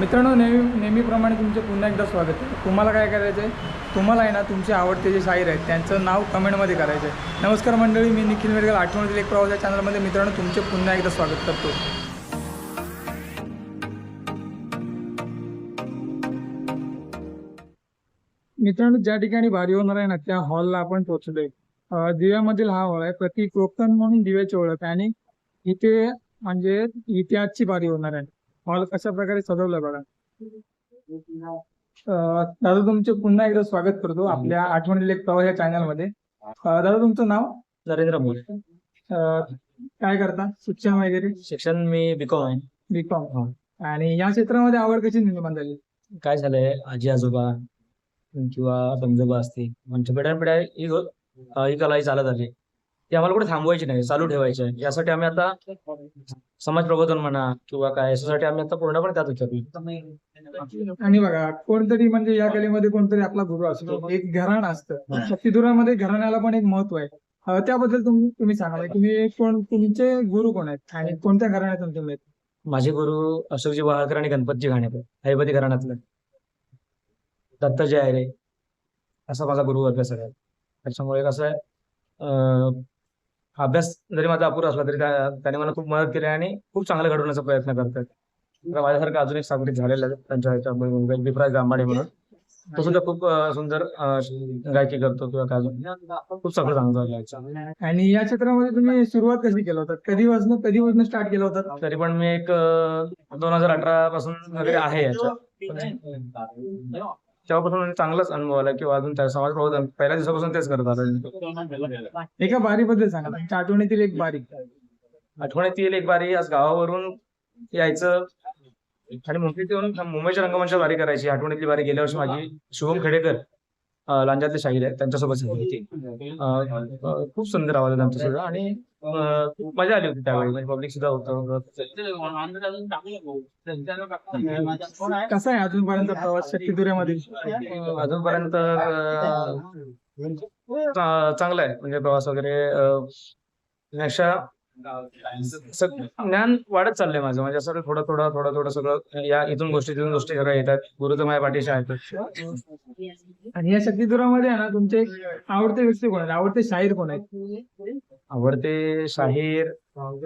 मित्रांनो नेहमी नेहमीप्रमाणे तुमचे पुन्हा एकदा स्वागत आहे. तुम्हाला काय करायचं आहे? तुम्हाला आहे ना तुमचे आवडते जे शाहीर आहेत त्यांचं नाव कमेंटमध्ये करायचं आहे. नमस्कार मंडळी मी निखिल मेडगल आठवणीतील एक प्रवास या चॅनलमध्ये. मित्रांनो तुमचे पुन्हा एकदा स्वागत करतो. मित्रांनो ज्या ठिकाणी भारी होणार आहे ना त्या हॉलला आपण पोहोचलोय. दिव्यामधील हा हॉल आहे. प्रतीक रोकन म्हणून दिव्याची ओळख आणि इथे म्हणजे इतिहासची भारी होणार आहे. हॉल कशा प्रकारे सजवलाय बघा. अं, दादा तुमचे पुन्हा एकदा स्वागत करतो आपल्या आठवणी लेख प्रवास या चॅनलमध्ये दादा तुमचं नाव? नरेंद्र अं, काय करता? शिक्षण वगैरे? शिक्षण मी बीकॉम आहे. बीकॉम आणि या क्षेत्रामध्ये आवड कशी निर्माण झाली? काय झालंय? आजी आजोबा किंवा पंजोबा असतील. म्हणजे पिढ्या ही ही कला ही चालत आली. ती आम्हाला कुठे थांबवायची नाही चालू ठेवायची. यासाठी आम्ही आता समाज प्रबोधन म्हणा किंवा काय याच्यासाठी आम्ही आता पूर्णपणे त्यात उतरलो. आणि बघा कोणतरी म्हणजे या कलेमध्ये कोणतरी आपला गुरु असतो. एक घराण असतं. शक्तिधुरामध्ये घराण्याला पण एक महत्त्व आहे. त्याबद्दल तुम्ही तुम्ही सांगा. तुम्ही कोण तुमचे गुरु कोण आहेत? आणि कोणत्या घराण्यातून तुम्ही आहेत? माझे गुरु अशोकजी वहाळकर आणि गणपतजी घाणेकर हैबती घराण्यातलं. दत्ताजी आहे असा माझा गुरुवर्ग सगळ्यात. त्याच्यामुळे कसं आहे अं, अभ्यास जरी माझा अपुरा असला तरी त्या- त्याने मला खूप मदत केली आणि खूप चांगलं घडवण्याचा प्रयत्न करतात. माझ्यासारखं अजून एक सागरिक झालेला त्यांच्या बिपराज गांबाडे म्हणून. तो सुद्धा खूप सुंदर गायकी करतो किंवा काय खूप सगळं चांगलं. आणि या क्षेत्रामध्ये तुम्ही सुरुवात कशी केलं होतं? कधी वाजन कधी वाजन स्टार्ट केलं होतं? तरी पण मी एक दोन हजार अठरा पासून वगैरे आहे याच्यात तेव्हापासून म्हणजे चांगलाच अनुभव आला किंवा अजून त्या समाज प्रबोधन पहिल्या दिवसापासून तेच करत आलो. एका बारीबद्दल सांगा. तुमच्या आठवणीतील एक बारी आठवणीतील एक बारी आज गावावरून यायचं. आणि मुंबईत येऊन मुंबईच्या रंगमंचात बारी करायची. आठवणीतली बारी गेल्या वर्षी माझी. शुभम खेडेकर लांजातले शाहीर आहेत. त्यांच्यासोबत होती. खूप सुंदर आवाज आहे त्यांचा सुद्धा आणि खूप मजा आली होती त्यावेळी. म्हणजे पब्लिक सुद्धा होतं. कसा आहे अजूनपर्यंत प्रवास शक्तिधुऱ्यामध्ये अं, अजूनपर्यंत चांगला आहे. म्हणजे प्रवास वगैरे अं, पेक्षा स- ज्ञान वाढत चाललंय माझं. म्हणजे असं थोडं थोडं थोडं थोडं सगळं या इथून गोष्टी तिथून गोष्टी सगळ्या येतात. गुरु तर माझ्या पाठीशी आहेत. आणि या शक्तिधुरामध्ये आहे ना तुमचे आवडते व्यक्ती कोण आहेत? आवडते शाहीर कोण आहेत? आवडते शाहीर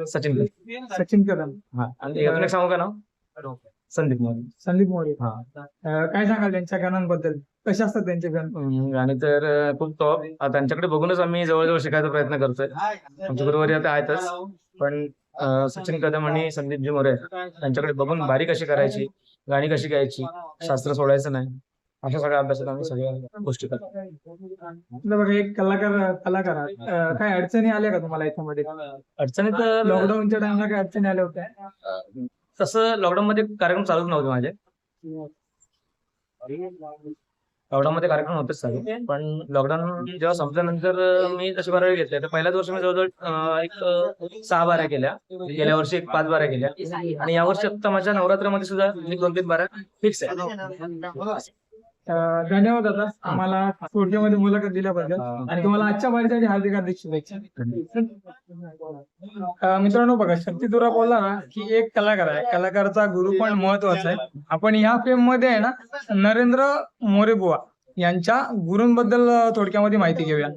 सचिन कदम. सचिन कदम हा आणि यातून एक सांगू का नाव? संदीप मोरे. संदीप मोरे. हा. अं, काय सांगाल त्यांच्या गाण्यांबद्दल? कसे असतात त्यांचे गाण? हम्म, आणि तर अं, खूप टॉप त्यांच्याकडे बघूनच आम्ही जवळजवळ शिकायचा प्रयत्न करतोय. आमचे गुरुवारी आता आहेतच. पण अं, सचिन कदम आणि संदीपजी मोरे त्यांच्याकडे बघून बारी कशी करायची गाणी कशी गायची शास्त्र सोडायचं नाही. अशा सगळ्या अभ्यासात आम्ही सगळ्या गोष्टी करतो. बघा एक कलाकार कलाकार आहात. काय अडचणी आल्या का तुम्हाला याच्यामध्ये? अडचणी तर लॉकडाऊनच्या टाइमला काय अडचणी आल्या होत्या? तसं लॉकडाऊन मध्ये कार्यक्रम चालूच नव्हते माझे. लॉकडाऊन मध्ये कार्यक्रम होतेच चालू. पण लॉकडाऊन जेव्हा संपल्यानंतर मी तशी बारावी घेतल्या. तर पहिल्याच वर्षी मी जवळजवळ अं, एक अं, सहा बाऱ्या केल्या. गेल्या वर्षी एक पाच बाऱ्या केल्या. आणि यावर्षी आता माझ्या नवरात्रामध्ये सुद्धा एक दोन तीन बाऱ्या फिक्स आहे धन्यवाद दादा. आम्हाला थोडक्यामध्ये मुलाखत दिल्याबद्दल. आणि तुम्हाला आजच्या बारीसाठी हार्दिक हार्दिक शुभेच्छा. मित्रांनो बघा शक्तिदुरा बोलला ना की एक कलाकार आहे. कलाकाराचा गुरु पण महत्त्वाचा आहे. आपण ह्या फेममध्ये आहे ना नरेंद्र मोरे बुवा यांच्या गुरूंबद्दल थोडक्यामध्ये माहिती घेऊया.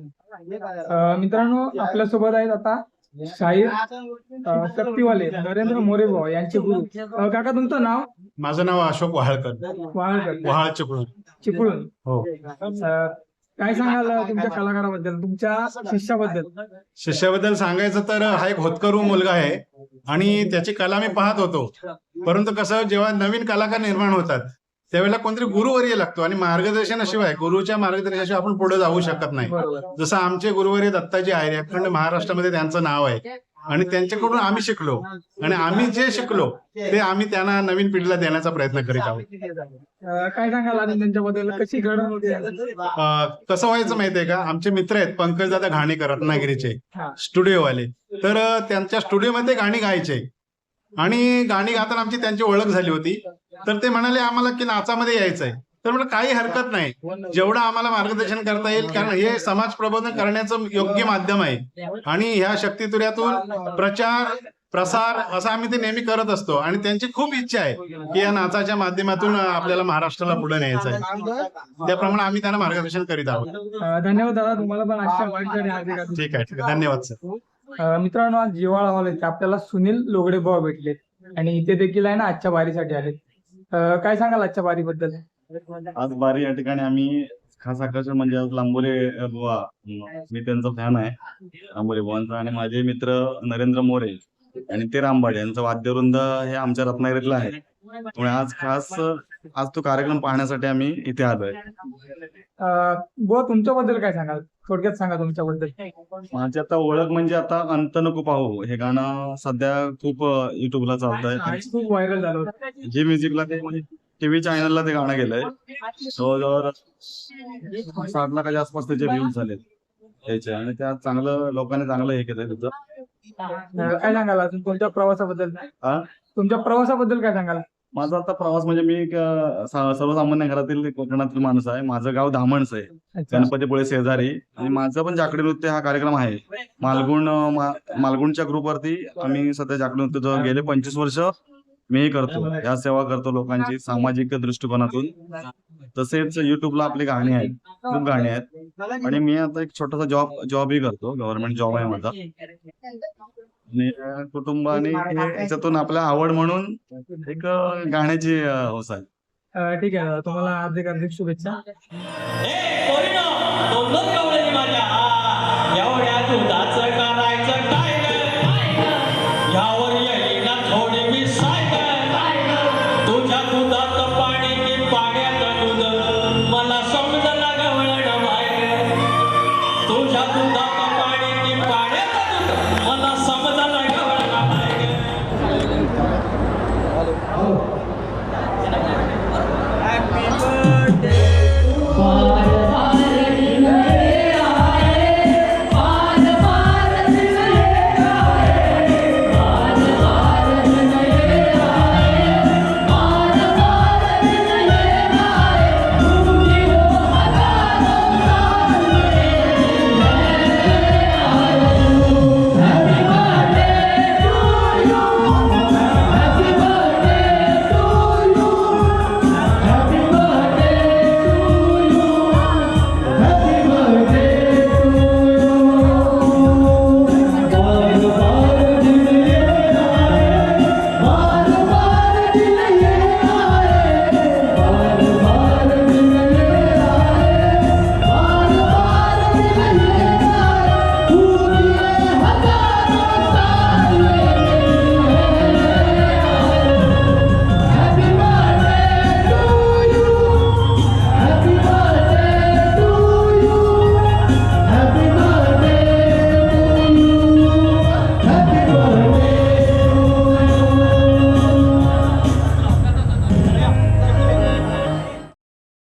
मित्रांनो आपल्यासोबत आहेत आता शाहीर अं, शक्तिवाले नरेंद्र मोरे बुवा यांचे गुरु. अं, काका तुमचं नाव? माझं नाव अशोक वहाळकर. वाळकर वहाळ चिपळूण. चिपळूण. हो. अं, काय सांगाल तुमच्या कलाकाराबद्दल? तुमच्या शिष्याबद्दल? शिष्याबद्दल सांगायचं तर हा एक होतकरू मुलगा आहे. आणि त्याची कला मी पाहत होतो. परंतु कसं जेव्हा नवीन कलाकार निर्माण होतात त्यावेळेला कोणतरी गुरुवर्य लागतो आणि मार्गदर्शनाशिवाय गुरुच्या मार्गदर्शनाशिवाय आपण पुढे जाऊ शकत नाही. जसं आमचे गुरुवर्य दत्ताजी आहे अखंड महाराष्ट्रामध्ये त्यांचं नाव आहे. आणि त्यांच्याकडून आम्ही शिकलो. आणि आम्ही जे शिकलो ते आम्ही त्यांना नवीन पिढीला देण्याचा प्रयत्न करीत आहोत. काय सांगाल आणि त्यांच्याबद्दल? कशी कसं व्हायचं माहितीये का? आमचे मित्र आहेत पंकजदादा घाणेकर रत्नागिरीचे. स्टुडिओवाले. तर त्यांच्या स्टुडिओमध्ये गाणी गायचे. आणि गाणी गाताना आमची त्यांची ओळख झाली होती. तर ते म्हणाले आम्हाला की नाचामध्ये यायचंय. तर म्हटलं काही हरकत नाही. जेवढं आम्हाला मार्गदर्शन करता येईल कारण हे समाज प्रबोधन करण्याचं योग्य माध्यम आहे. आणि ह्या शक्तितुऱ्यातून प्रचार प्रसार असं आम्ही ते नेहमी करत असतो. आणि त्यांची खूप इच्छा आहे की या नाचाच्या माध्यमातून आपल्याला महाराष्ट्राला पुढे न्यायचं आहे. त्याप्रमाणे आम्ही त्यांना मार्गदर्शन करीत आहोत. धन्यवाद दादा. तुम्हाला पण ठीक आहे ठीक आहे. धन्यवाद सर. मित्रांनो आज जिवाळा हॉल येथे आपल्याला सुनील लोगडे भाऊ भेटलेत. आणि इथे देखील आहे ना आजच्या बारीसाठी आलेत. अं, काय सांगाल आजच्या बारीबद्दल आज बारी या ठिकाणी आम्ही खास आकर्षण म्हणजे आज लांबोरे अ, बुवा मी त्यांचा फॅन आहे. लांबोरे बुवांचा आणि माझे मित्र नरेंद्र मोरे आणि ते रामबाडे यांचं वाद्यवृंद हे आमच्या रत्नागिरीतलं आहे. त्यामुळे आज खास अ, आज तो कार्यक्रम पाहण्यासाठी आम्ही इथे आलोय. बुवा तुमच्याबद्दल काय सांगाल? थोडक्यात सांगा तुमच्याबद्दल. माझी आता ओळख म्हणजे आता अंत नको पाहू. हे गाणं सध्या खूप युट्यूबला चालतंय. आज खूप व्हायरल झालं होतं. जी म्युझिकला ते म्हणजे टीव्ही चॅनलला ते गाणं गेलंय. जवळजवळ सात लाखाच्या आसपास त्याचे व्ह्यूज झालेत. त्याचे आणि त्यात चांगलं लोकांनी चांगलं हे केलंय अं, काय सांगाल अजून? तुमच्या प्रवासाबद्दल? हा? तुमच्या प्रवासाबद्दल काय सांगाल? माझा आता प्रवास म्हणजे मी एक अ, सा- सर्वसामान्य घरातील कोकणातील माणूस आहे. माझं गाव धामणच आहे. गणपतीपुळे शेजारी. आणि माझं पण जाकडी नृत्य हा कार्यक्रम आहे. मालगुण अ, मा- मालगुणच्या ग्रुपवरती आम्ही सध्या जाकडी नृत्य जो गेले. पंचवीस वर्ष मीही करतो. या सेवा करतो लोकांची सामाजिक दृष्टिकोनातून. तसेच युट्यूबला आपली गाणी आहेत. खूप गाणी आहेत. आणि मी आता एक छोटासा जॉब जॉबही करतो. गव्हर्नमेंट जॉब आहे माझा. हे याच्यातून आपल्या आवड म्हणून एक गाण्याची हौस आहे ठीक आहे तुम्हाला हार्दिक हार्दिक शुभेच्छा. ए